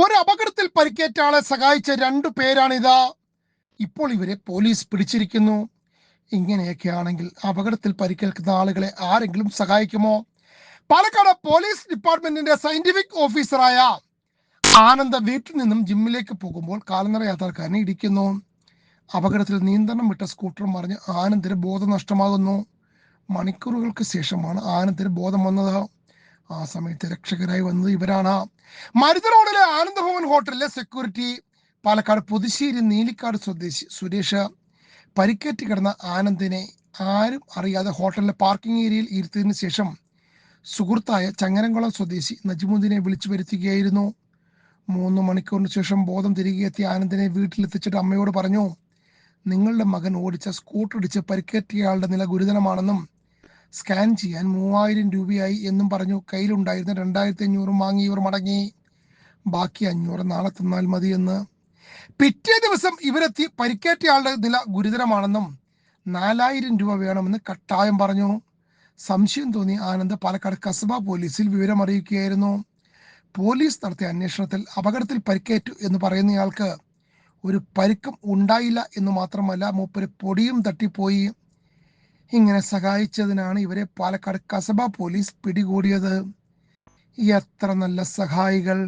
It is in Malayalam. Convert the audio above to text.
ഒരു അപകടത്തിൽ പരിക്കേറ്റ ആളെ സഹായിച്ച രണ്ടു പേരാണിത്. ഇപ്പോൾ ഇവരെ പോലീസ് പിടിച്ചിരിക്കുന്നു. ഇങ്ങനെയൊക്കെ ആണെങ്കിൽ അപകടത്തിൽ പരിക്കേൽക്കുന്ന ആളുകളെ ആരെങ്കിലും സഹായിക്കുമോ? പാലക്കാട് പോലീസ് ഡിപ്പാർട്ട്മെന്റിന്റെ സയന്റിഫിക് ഓഫീസറായ ആനന്ദ വീട്ടിൽ നിന്നും ജിമ്മിലേക്ക് പോകുമ്പോൾ കാൽനട യാത്രക്കാരനെ ഇടിക്കുന്നു. അപകടത്തിൽ നിയന്ത്രണം വിട്ട സ്കൂട്ടർ മറിഞ്ഞ് ആനന്ദിന് ബോധം നഷ്ടമാകുന്നു മണിക്കൂറുകൾക്ക് ശേഷമാണ് ആനന്ദിന് ബോധം വന്നത്. ആ സമയത്ത് രക്ഷകരായി വന്നത് ഇവരാണ്. മരുത റോഡിലെ ആനന്ദഭവൻ ഹോട്ടലിലെ സെക്യൂരിറ്റി പാലക്കാട് പുതുശ്ശേരി നീലിക്കാട് സ്വദേശി സുരേഷ് പരിക്കേറ്റ് കിടന്ന ആനന്ദിനെ ആരും അറിയാതെ ഹോട്ടലിലെ പാർക്കിംഗ് ഏരിയയിൽ ഇരുത്തിയതിനു ശേഷം സുഹൃത്തായ ചങ്ങരംകുളം സ്വദേശി നജിമുദ്ദീനെ വിളിച്ചു വരുത്തുകയായിരുന്നു. മൂന്ന് മണിക്കൂറിന് ശേഷം ബോധം തിരികെ എത്തിയ ആനന്ദിനെ വീട്ടിലെത്തിച്ചിട്ട് അമ്മയോട് പറഞ്ഞു നിങ്ങളുടെ മകൻ ഓടിച്ച സ്കൂട്ടർ ഇടിച്ച് പരിക്കേറ്റയാളുടെ നില ഗുരുതരമാണെന്നും സ്കാൻ ചെയ്യാൻ മൂവായിരം രൂപയായി എന്നും പറഞ്ഞു കയ്യിലുണ്ടായിരുന്ന രണ്ടായിരത്തി അഞ്ഞൂറും വാങ്ങി ഇവർ മടങ്ങി. ബാക്കി അഞ്ഞൂറ് നാളെ തന്നാൽ മതിയെന്ന്. പിറ്റേ ദിവസം ഇവരെത്തി പരിക്കേറ്റയാളുടെ നില ഗുരുതരമാണെന്നും നാലായിരം രൂപ വേണമെന്ന് കട്ടായം പറഞ്ഞു. സംശയം തോന്നി ആനന്ദ് പാലക്കാട് കസബ പോലീസിൽ വിവരം അറിയിക്കുകയായിരുന്നു പോലീസ് നടത്തിയ അന്വേഷണത്തിൽ അപകടത്തിൽ പരിക്കേറ്റു എന്ന് പറയുന്നയാൾക്ക് ഒരു പരിക്കും ഉണ്ടായില്ല എന്ന് മാത്രമല്ല മൂപ്പര് പൊടിയും തട്ടിപ്പോയി. ഇങ്ങനെ സഹായിച്ചതിനാണ് ഇവരെ പാലക്കാട് കസബ പോലീസ് പിടികൂടിയത്. എത്ര നല്ല സഹായികൾ.